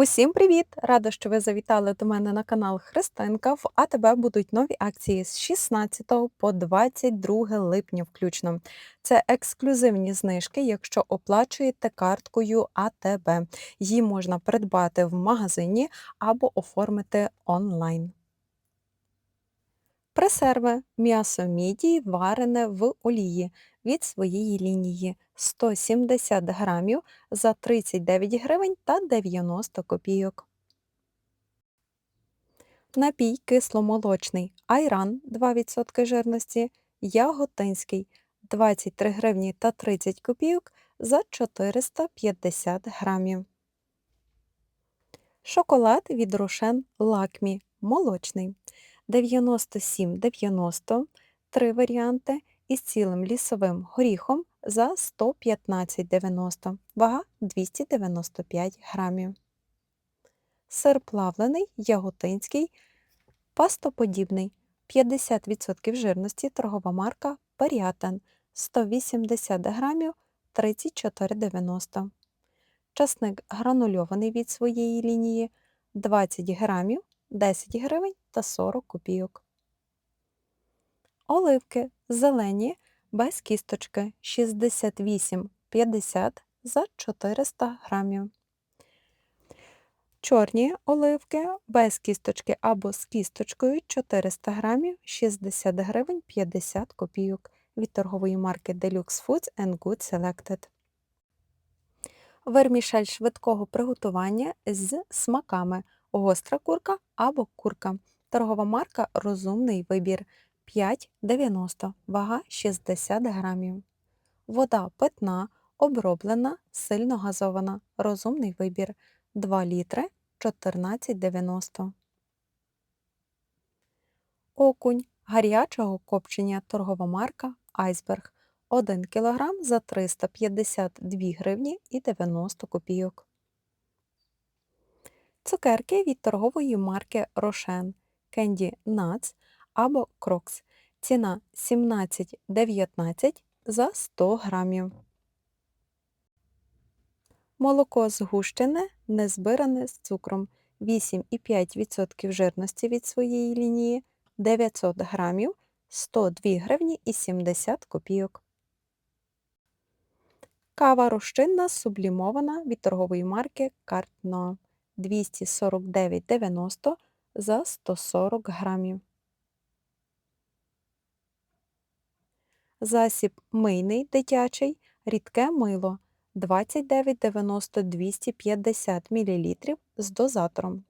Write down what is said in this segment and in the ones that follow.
Усім привіт! Рада, що ви завітали до мене на канал Христинка. В АТБ будуть нові акції з 16 по 22 липня включно. Це ексклюзивні знижки, якщо оплачуєте карткою АТБ. Її можна придбати в магазині або оформити онлайн. Пресерви м'ясо мідії варене в олії від своєї лінії 170 грамів за 39 гривень та 90 копійок. Напій кисломолочний айран 2% жирності, яготинський 23 гривні та 30 копійок за 450 грамів. Шоколад від Рошен Лакмі молочний 97,90, три варіанти із цілим лісовим горіхом за 115,90, вага 295 грамів. Сир плавлений, яготинський, пастоподібний, 50% жирності, торгова марка Паріатен 180 грамів 34,90. Часник гранульований від своєї лінії 20 грамів 10 гривень та 40 копійок. Оливки зелені без кісточки 68,50 за 400 грамів. Чорні оливки без кісточки або з кісточкою 400 грамів 60 гривень 50 копійок від торгової марки Deluxe Foods and Good Selected. Вермішель швидкого приготування з смаками гостра курка або курка. Торгова марка Розумний вибір 5,90, вага 60 грамів. Вода питна, оброблена, сильно газована. Розумний вибір 2 літри 14,90. Окунь гарячого копчення торгова марка Айсберг 1 кг за 352 гривні і 90 копійок. Цукерки від торгової марки Рошен Candy Nuts або Крокс. Ціна 17,19 за 100 грамів. Молоко згущене, незбиране з цукром 8,5% жирності від своєї лінії 900 грамів 102 гривні і 70 копійок. Кава розчинна сублімована від торгової марки Картно 249,90 за 140 грамів. Засіб мийний дитячий, рідке мило 29,90 250 мл з дозатором.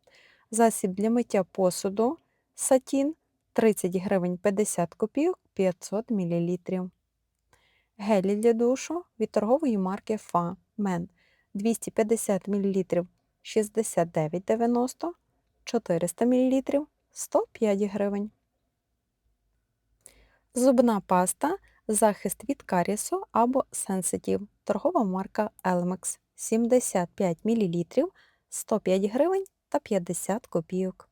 Засіб для миття посуду сатін 30 гривень 50 копійок 500 мл. Гелі для душу від торгової марки Фа Мен 250 мл 69,90 400 мл 105 гривень. Зубна паста захист від карісу або сенситів. Торгова марка Elmex 75 мл 105 гривень та 50 копійок.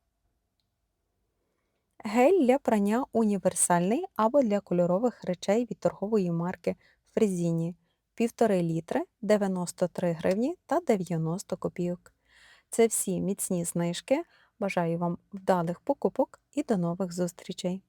Гель для прання універсальний або для кольорових речей від торгової марки Фрезіні 1,5 літри 93 гривні та 90 копійок. Це всі міцні знижки. Бажаю вам вдалих покупок і до нових зустрічей!